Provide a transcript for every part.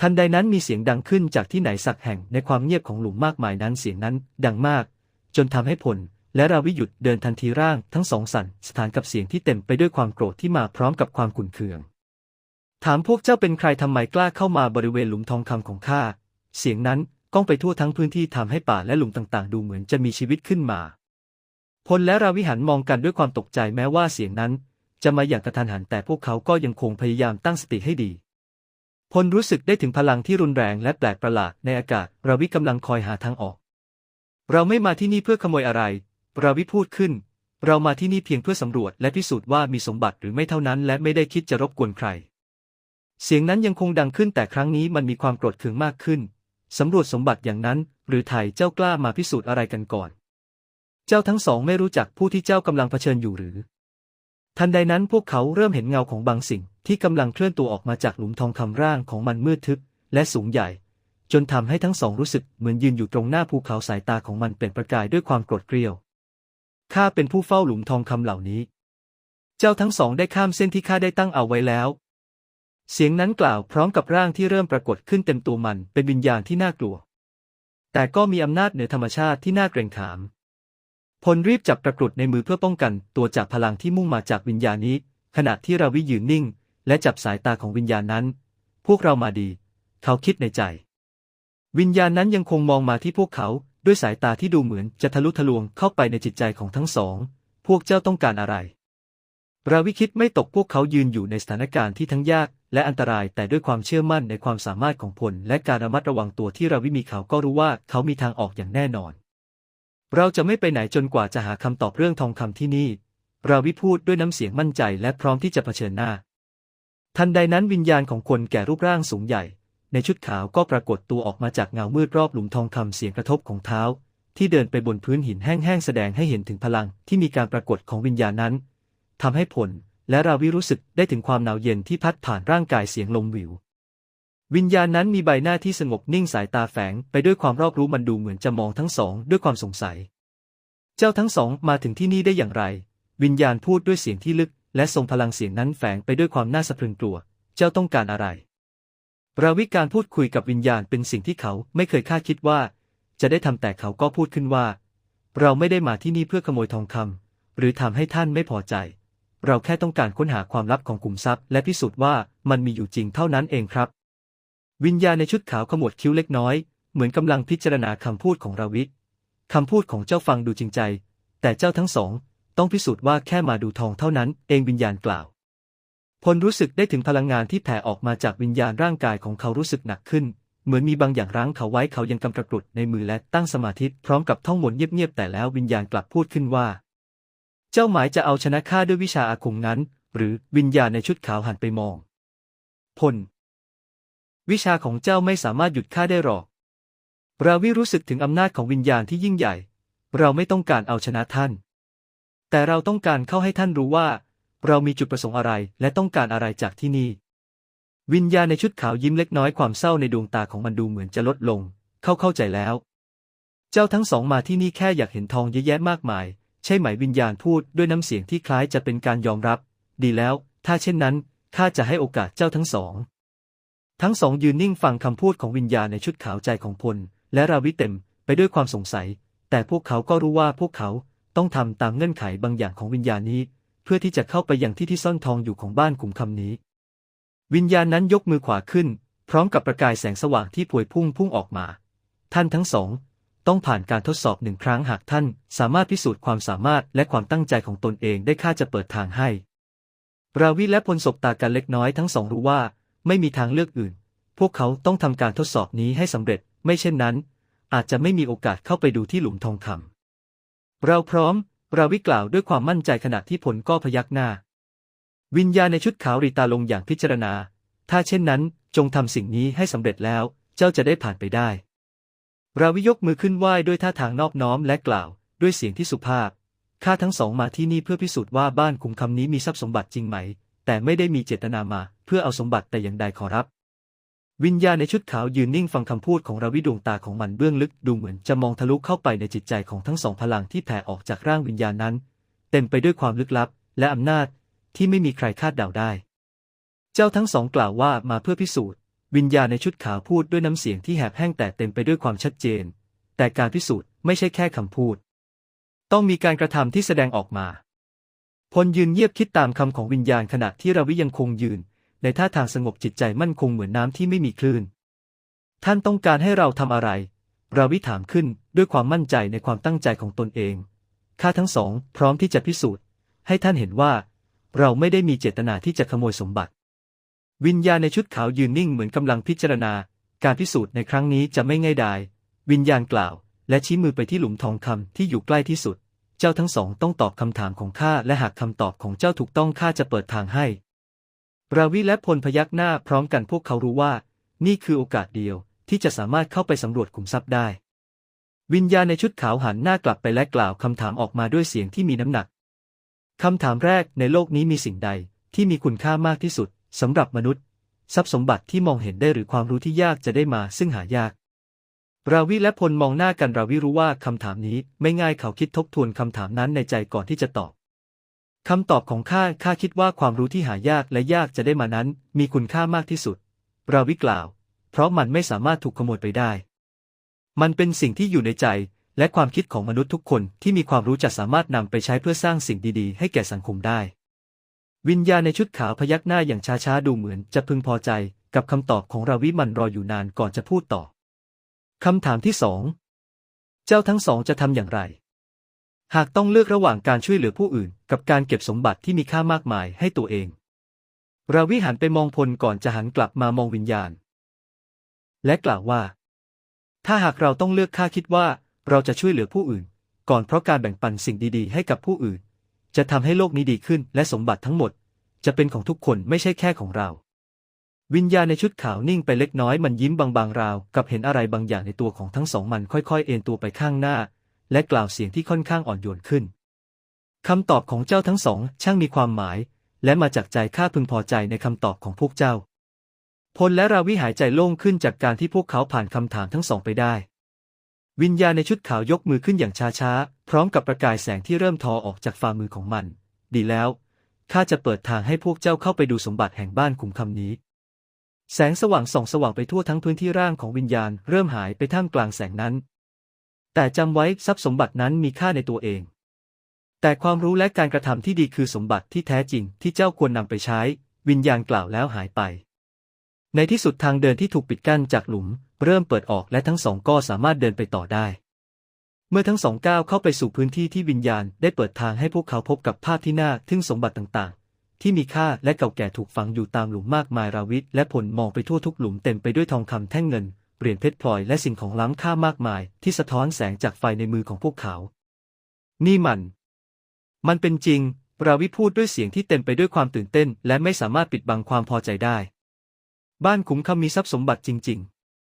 ทันใดนั้นมีเสียงดังขึ้นจากที่ไหนสักแห่งในความเงียบของหลุมมากมายนั้นเสียงนั้นดังมาก จนทำให้พลและราวิหยุดเดินทันทีร่างทั้งสองสั่นสถานกับเสียงที่เต็มไปด้วยความโกรธที่มาพร้อมกับความขุ่นเคือง ถามพวกเจ้าเป็นใครทำไมกล้าเข้ามาบริเวณหลุมทองคำของข้าเสียงนั้นก้องไปทั่วทั้งพื้นที่ทำให้ป่าและหลุมต่างๆ ดูเหมือนจะมีชีวิตขึ้นมา พลและราวิหันมองกันด้วยความตกใจแม้ว่าเสียงนั้น จะมาอย่างกระทันหันแต่พวกเขาก็ยังคงพยายามตั้งสติให้ดี พลรู้สึกได้ถึงพลังที่รุนแรงและแปลกประหลาดในอากาศ ราวิกำลังคอยหาทางออก เราไม่มาที่นี่เพื่อขโมยอะไร ราวิพูดขึ้น เรามาที่นี่เพียงเพื่อสำรวจและพิสูจน์ว่ามีสมบัติหรือไม่เท่านั้นและไม่ได้คิดจะรบกวนใคร เสียงนั้นยังคงดังขึ้นแต่ครั้งนี้มันมีความโกรธเคืองมากขึ้น สำรวจสมบัติอย่างนั้น หรือไทยเจ้ากล้ามาพิสูจน์อะไรกันก่อน เจ้าทั้งสองไม่รู้จักผู้ที่เจ้ากำลังเผชิญอยู่หรือ ทันใดนั้นพวกเขาเริ่มเห็นเงาของบางสิ่งที่กำลังเคลื่อนตัวออกมาจากหลุมทองคำร่างของมันมืดทึบและสูงใหญ่ จนทำให้ทั้งสองรู้สึกเหมือนยืนอยู่ตรงหน้าภูเขาสายตาของมันเป็นประกายด้วยความโกรธเกรียว ข้าเป็นผู้เฝ้าหลุมทองคำเหล่านี้ เจ้าทั้งสองได้ข้ามเส้นที่ข้าได้ตั้งเอาไว้แล้ว เสียงนั้นกล่าวพร้อมกับร่างที่เริ่มปรากฏขึ้นเต็มตัวมันเป็นวิญญาณที่น่ากลัว แต่ก็มีอำนาจเหนือธรรมชาติที่น่าเกรงขาม พลรีบจับตะกรุดในมือเพื่อป้องกันตัวจากพลังที่มุ่งมาจากวิญญาณนี้ ขณะที่ราวิยืนนิ่ง และจับสายตาของวิญญาณนั้น พวกเรามาดี เขาคิดในใจ วิญญาณนั้นยังคงมองมาที่พวกเขาด้วยสายตาที่ดูเหมือนจะทะลุทะลวงเข้าไปในจิตใจของทั้งสอง พวกเจ้าต้องการอะไร ราวิคิดไม่ตกพวกเขายืนอยู่ในสถานการณ์ที่ทั้งยากและอันตรายแต่ด้วยความเชื่อมั่นในความสามารถของพลและการระมัดระวังตัวที่ราวิมีเขาก็รู้ว่าเขามีทางออกอย่างแน่นอน เราจะไม่ไปไหนจนกว่าจะหาคำตอบเรื่องทองคำที่นี่ ราวิพูดด้วยน้ำเสียงมั่นใจและพร้อมที่จะเผชิญหน้า ทันใดนั้นวิญญาณของคนแก่รูปร่างสูงใหญ่ ในชุดขาวก็ปรากฏตัวออกมาจากเงามืดรอบหลุมทองคำเสียงกระทบของเท้า ที่เดินไปบนพื้นหินแห้งๆแสดงให้เห็นถึงพลังที่มีการปรากฏของวิญญาณนั้นทำให้ผลและราวิรู้สึกได้ถึงความหนาวเย็นที่พัดผ่านร่างกายเสียงลมวิว วิญญาณนั้นมีใบหน้าที่สงบนิ่งสายตาแฝงไปด้วยความรอบรู้มันดูเหมือนจะมองทั้งสองด้วยความสงสัย เจ้าทั้งสองมาถึงที่นี่ได้อย่างไร วิญญาณพูดด้วยเสียงที่ลึก และทรงพลังเสียงนั้นแฝงไปด้วยความน่าสะพรึงกลัว เจ้าต้องการอะไร ราวิการพูดคุยกับวิญญาณเป็นสิ่งที่เขาไม่เคยคาดคิดว่า จะได้ทำแต่เขาก็พูดขึ้นว่า เราไม่ได้มาที่นี่เพื่อขโมยทองคำหรือทำให้ท่านไม่พอใจ เราแค่ต้องการค้นหาความลับของกลุ่มทรัพย์ และพิสูจน์ว่ามันมีอยู่จริงเท่านั้นเองครับ วิญญาณในชุดขาวขมวดคิ้วเล็กน้อย เหมือนกำลังพิจารณาคำพูดของราวิทคำพูดของเจ้าฟังดูจริงใจ แต่เจ้าทั้งสอง ต้องพิสูจน์ว่าแค่มาดูทองเท่านั้น เองวิญญาณกล่าว พลรู้สึกได้ถึงพลังงานที่แผ่ออกมาจากวิญญาณร่างกายของเขารู้สึกหนักขึ้น เหมือนมีบางอย่างรั้งเขาไว้เขายังกำตะกรุดในมือและตั้งสมาธิพร้อมกับท่องมนต์เงียบๆแต่แล้ววิญญาณกลับพูดขึ้นว่า เจ้าหมายจะเอาชนะข้าด้วยวิชาอาคมนั้น หรือวิญญาณในชุดขาวหันไปมอง พล วิชาของเจ้าไม่สามารถหยุดข้าได้หรอก ราวิรู้สึกถึงอำนาจของวิญญาณที่ยิ่งใหญ่ เราไม่ต้องการเอาชนะท่าน แต่เราต้องการเข้าให้ท่านรู้ว่า เรามีจุดประสงค์อะไรและต้องการอะไรจากที่นี่ วิญญาณในชุดขาวยิ้มเล็กน้อยความเศร้าในดวงตาของมันดูเหมือนจะลดลง เข้าเข้าใจแล้ว เจ้าทั้งสองมาที่นี่แค่อยากเห็นทองเยอะแยะมากมาย ใช่ไหมวิญญาณพูดด้วยน้ำเสียงที่คล้ายจะเป็นการยอมรับ ดีแล้ว ถ้าเช่นนั้นข้าจะให้โอกาสเจ้าทั้งสอง ทั้งสองยืนนิ่งฟังคำพูดของวิญญาณในชุดขาวใจของพล และราวิเต็มไปด้วยความสงสัย แต่พวกเขาก็รู้ว่าพวกเขาต้องทำตามเงื่อนไขบางอย่างของวิญญาณนี้ เพื่อที่จะเข้าไปยังที่ที่ซ่อนทองอยู่ของบ้านขุมคำนี้ วิญญาณนั้นยกมือขวาขึ้น พร้อมกับประกายแสงสว่างที่พวยพุ่งพุ่งออกมา ท่านทั้งสอง ต้องผ่านการทดสอบหนึ่งครั้งหากท่าน สามารถพิสูจน์ความสามารถและความตั้งใจของตนเองได้ข้าจะเปิดทางให้ ราวิและพลศบตากันเล็กน้อยทั้งสองรู้ว่า ไม่มีทางเลือกอื่น พวกเขาต้องทำการทดสอบนี้ให้สำเร็จ ไม่เช่นนั้น อาจจะไม่มีโอกาสเข้าไปดูที่หลุมทองคำเราพร้อม ราวิกล่าวด้วยความมั่นใจขณะที่ผลก็พยักหน้า วิญญาณในชุดขาวรีตาลงอย่างพิจารณา ถ้าเช่นนั้น จงทำสิ่งนี้ให้สำเร็จแล้ว เจ้าจะได้ผ่านไปได้ ราวิยกมือขึ้นไหว้ด้วยท่าทางนอบน้อมและกล่าว ด้วยเสียงที่สุภาพข้าทั้งสองมาที่นี่เพื่อพิสูจน์ว่าบ้านคุมคำนี้มีทรัพย์สมบัติจริงไหม แต่ไม่ได้มีเจตนามา เพื่อเอาสมบัติแต่อย่างใดขอรับ วิญญาณในชุดขาวยืนนิ่งฟังคำพูดของราวิดวงตาของมันเบื้องลึกดูเหมือนจะมองทะลุเข้าไปในจิตใจของทั้งสองพลังที่แผ่ออกจากร่างวิญญาณนั้น เต็มไปด้วยความลึกลับ และอำนาจที่ไม่มีใครคาดเดาได้ เจ้าทั้งสองกล่าวว่ามาเพื่อพิสูจน์ วิญญาณในชุดขาวพูดด้วยน้ำเสียงที่แหบแห้งแต่เต็มไปด้วยความชัดเจน แต่การพิสูจน์ไม่ใช่แค่คำพูด ต้องมีการกระทำที่แสดงออกมา พลยืนเงียบคิดตามคำของวิญญาณขณะที่ราวิยังคงยืน ในท่าทางสงบจิตใจมั่นคงเหมือนน้ำที่ไม่มีคลื่น ท่านต้องการให้เราทำอะไร ราวิถามขึ้นด้วยความมั่นใจในความตั้งใจของตนเอง ข้าทั้งสอง พร้อมที่จะพิสูจน์ ให้ท่านเห็นว่า เราไม่ได้มีเจตนาที่จะขโมยสมบัติ วิญญาณในชุดขาวยืนนิ่งเหมือนกำลังพิจารณา การพิสูจน์ในครั้งนี้จะไม่ง่ายดาย วิญญาณกล่าว และชี้มือไปที่หลุมทองคำที่อยู่ใกล้ที่สุด เจ้าทั้งสองต้องตอบคำถามของข้าและหากคำตอบของเจ้าถูกต้องข้าจะเปิดทางให้ ราวิและพลพยักหน้าพร้อมกันพวกเขารู้ว่า นี่คือโอกาสเดียวที่จะสามารถเข้าไปสำรวจขุมทรัพย์ได้ วิญญาณในชุดขาวหันหน้ากลับไปและกล่าวคำถามออกมาด้วยเสียงที่มีน้ำหนักคำถามแรกในโลกนี้มีสิ่งใดที่มีคุณค่ามากที่สุดสำหรับมนุษย์ ทรัพย์สมบัติที่มองเห็นได้หรือความรู้ที่ยากจะได้มาซึ่งหายาก ราวิและพลมองหน้ากันราวิรู้ว่าคำถามนี้ไม่ง่ายเขาคิดทบทวนคำถามนั้นในใจก่อนที่จะตอบคำตอบของข้าข้าคิดว่าความรู้ที่หายากและยากจะได้มานั้น มีคุณค่ามากที่สุด ราวิกล่าว เพราะมันไม่สามารถถูกขโมยไปได้ มันเป็นสิ่งที่อยู่ในใจ และความคิดของมนุษย์ทุกคนที่มีความรู้จะสามารถนำไปใช้เพื่อสร้างสิ่งดีๆ ให้แก่สังคมได้ วิญญาณในชุดขาวพยักหน้าอย่างช้าๆดูเหมือนจะพึงพอใจ กับคำตอบของราวิมันรออยู่นานก่อนจะพูดต่อ คำถามที่สอง เจ้าทั้งสองจะทำอย่างไร หากต้องเลือกระหว่างการช่วยเหลือผู้อื่น กับการเก็บสมบัติที่มีค่ามากมายให้ตัวเอง ราวิหันไปมองพลก่อนจะหันกลับมามองวิญญาณ และกล่าวว่า ถ้าหากเราต้องเลือกข้าคิดว่า เราจะช่วยเหลือผู้อื่น ก่อนเพราะการแบ่งปันสิ่งดีๆ ให้กับผู้อื่น จะทำให้โลกนี้ดีขึ้นและสมบัติทั้งหมด จะเป็นของทุกคนไม่ใช่แค่ของเรา วิญญาณในชุดขาวนิ่งไปเล็กน้อยมันยิ้มบางๆราว กับเห็นอะไรบางอย่างในตัวของทั้งสองมันค่อยๆ เอ็นตัวไปข้างหน้า และกล่าวเสียงที่ค่อนข้างอ่อนโยนขึ้นคำตอบของเจ้าทั้งสองช่างมีความหมาย และมาจากใจข้าพึงพอใจในคำตอบของพวกเจ้า พลและราวิหายใจโล่งขึ้นจากการที่พวกเขาผ่านคำถามทั้งสองไปได้ วิญญาณในชุดขาวยกมือขึ้นอย่างช้าๆ พร้อมกับประกายแสงที่เริ่มทอออกจากฝ่ามือของมัน ดีแล้วข้าจะเปิดทางให้พวกเจ้าเข้าไปดูสมบัติแห่งบ้านขุมคำนี้ แสงสว่างส่องสว่างไปทั่วทั้งพื้นที่ร่างของวิญญาณเริ่มหายไปท่ามกลางแสงนั้น แต่จำไว้ทรัพย์สมบัตินั้นมีค่าในตัวเอง แต่ความรู้และการกระทำที่ดีคือสมบัติที่แท้จริงที่เจ้าควรนำไปใช้ วิญญาณกล่าวแล้วหายไป ในที่สุดทางเดินที่ถูกปิดกั้นจากหลุม เริ่มเปิดออกและทั้งสองก็สามารถเดินไปต่อได้ เมื่อทั้งสองก้าวเข้าไปสู่พื้นที่ที่วิญญาณได้เปิดทางให้พวกเขาพบกับภาพที่น่าทึ่งสมบัติต่างๆ ที่มีค่าและเก่าแก่ถูกฝังอยู่ตามหลุมมากมายราวิทและผลมองไปทั่วทุกหลุมเต็มไปด้วยทองคำแท่งเงินเหรียญเพชรพลอยและสิ่งของล้ำค่ามากมาย ที่สะท้อนแสงจากไฟในมือของพวกเขา นี่มัน มันเป็นจริง ราวิพูดด้วยเสียงที่เต็มไปด้วยความตื่นเต้น และไม่สามารถปิดบังความพอใจได้ บ้านขุมคำมีทรัพย์สมบัติจริง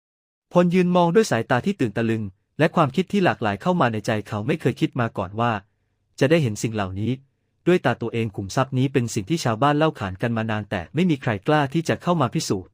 ๆ พลยืนมองด้วยสายตาที่ตื่นตะลึง และความคิดที่หลากหลายเข้ามาในใจเขาไม่เคยคิดมาก่อนว่า จะได้เห็นสิ่งเหล่านี้ ด้วยตาตัวเองขุมทรัพย์นี้เป็นสิ่งที่ชาวบ้านเล่าขานกันมานานแต่ไม่มีใครกล้าที่จะเข้ามาพิสูจน์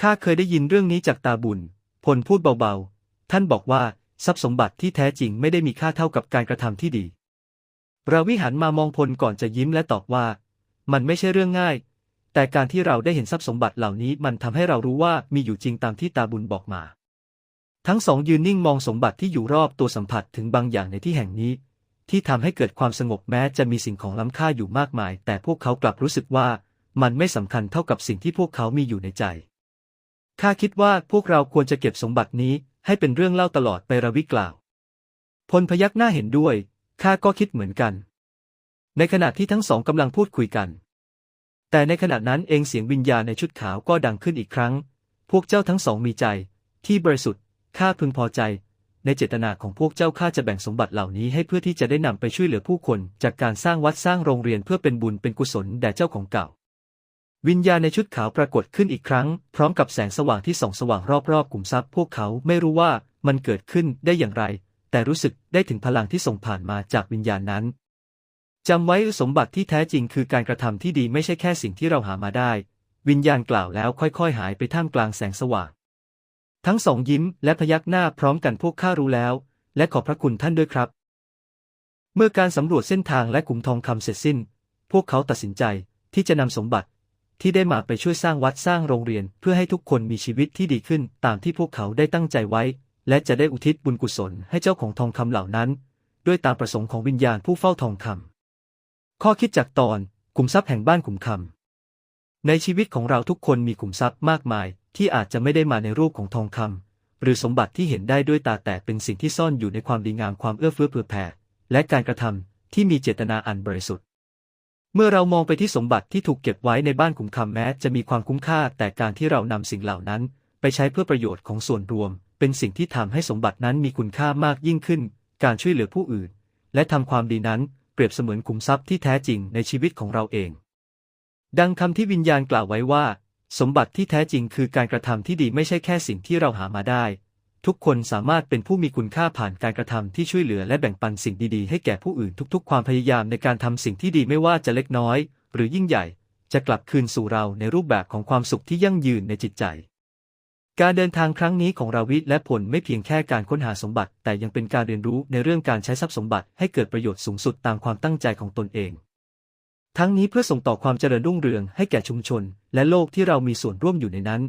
ข้าเคยได้ยินเรื่องนี้จากตาบุญ พลพูดเบาๆ ท่านบอกว่าทรัพย์สมบัติที่แท้จริงไม่ได้มีค่าเท่ากับการกระทำที่ดี ราวิหันมามองพลก่อนจะยิ้มและตอบว่า มันไม่ใช่เรื่องง่าย แต่การที่เราได้เห็นทรัพย์สมบัติเหล่านี้มันทำให้เรารู้ว่ามีอยู่จริงตามที่ตาบุญบอกมา ทั้งสองยืนนิ่งมองสมบัติที่อยู่รอบตัวสัมผัสถึงบางอย่างในที่แห่งนี้ ที่ทำให้เกิดความสงบแม้จะมีสิ่งของล้ำค่าอยู่มากมาย แต่พวกเขากลับรู้สึกว่ามันไม่สำคัญเท่ากับสิ่งที่พวกเขามีอยู่ในใจ ข้าคิดว่าพวกเราควรจะเก็บสมบัตินี้ให้เป็นเรื่องเล่าตลอดไปราวิกล่าว พลพยักหน้าเห็นด้วย ข้าก็คิดเหมือนกัน ในขณะที่ทั้งสองกำลังพูดคุยกัน แต่ในขณะนั้นเองเสียงวิญญาณในชุดขาวก็ดังขึ้นอีกครั้ง พวกเจ้าทั้งสองมีใจ ที่บริสุทธิ์ ข้าพึงพอใจ ในเจตนาของพวกเจ้าข้าจะแบ่งสมบัติเหล่านี้ให้เพื่อที่จะได้นำไปช่วยเหลือผู้คน จากการสร้างวัดสร้างโรงเรียนเพื่อเป็นบุญเป็นกุศลแด่เจ้าของเก่า วิญญาณในชุดขาวปรากฏขึ้นอีกครั้ง พร้อมกับแสงสว่างที่ส่องสว่างรอบๆกลุ่มทรัพย์พวกเขาไม่รู้ว่ามันเกิดขึ้นได้อย่างไร แต่รู้สึกได้ถึงพลังที่ส่งผ่านมาจากวิญญาณนั้นจำไว้สมบัติที่แท้จริงคือการกระทำที่ดีไม่ใช่แค่สิ่งที่เราหามาได้ วิญญาณกล่าวแล้วค่อยๆ หายไปท่ามกลางแสงสว่าง ทั้งสองยิ้มและพยักหน้าพร้อมกันพวกข้ารู้แล้ว และขอบพระคุณท่านด้วยครับ เมื่อการสำรวจเส้นทางและกลุ่มทองคำเสร็จสิ้น พวกเขาตัดสินใจที่จะนำสมบัติที่ได้มาไปช่วยสร้างวัดสร้างโรงเรียน เพื่อให้ทุกคนมีชีวิตที่ดีขึ้นตามที่พวกเขาได้ตั้งใจไว้ และจะได้อุทิศบุญกุศลให้เจ้าของทองคำเหล่านั้น ด้วยตามประสงค์ของวิญญาณผู้เฝ้าทองคำข้อคิดจากตอนขุมทรัพย์แห่งบ้านขุมคำในชีวิตของเราทุกคนมีขุมทรัพย์มากมาย ที่อาจจะไม่ได้มาในรูปของทองคำหรือสมบัติที่เห็นได้ด้วยตาแต่เป็นสิ่งที่ซ่อนอยู่ในความดีงามความเอื้อเฟื้อเผื่อแผ่และการกระทำที่มีเจตนาอันบริสุทธิ์ เมื่อเรามองไปที่สมบัติที่ถูกเก็บไว้ในบ้านขุมคำแม้จะมีความคุ้มค่า แต่การที่เรานำสิ่งเหล่านั้น ไปใช้เพื่อประโยชน์ของส่วนรวม เป็นสิ่งที่ทำให้สมบัตินั้นมีคุณค่ามากยิ่งขึ้น การช่วยเหลือผู้อื่น และทำความดีนั้นเปรียบเสมือนขุมทรัพย์ที่แท้จริงในชีวิตของเราเอง ดังคำที่วิญญาณกล่าวไว้ว่า สมบัติที่แท้จริงคือการกระทำที่ดีไม่ใช่แค่สิ่งที่เราหามาได้ ทุกคนสามารถเป็นผู้มีคุณค่าผ่านการกระทำที่ช่วยเหลือและแบ่งปันสิ่งดีๆ ให้แก่ผู้อื่นทุกๆ ความพยายามในการทำสิ่งที่ดีไม่ว่าจะเล็กน้อย หรือยิ่งใหญ่ จะกลับคืนสู่เราในรูปแบบของความสุขที่ยั่งยืนในจิตใจ การเดินทางครั้งนี้ของราวิทและผลไม่เพียงแค่การค้นหาสมบัติ แต่ยังเป็นการเรียนรู้ในเรื่องการใช้ทรัพย์สมบัติให้เกิดประโยชน์สูงสุดตามความตั้งใจของตนเอง ทั้งนี้เพื่อส่งต่อความเจริญรุ่งเรืองให้แก่ชุมชน และโลกที่เรามีส่วนร่วมอยู่ในนั้น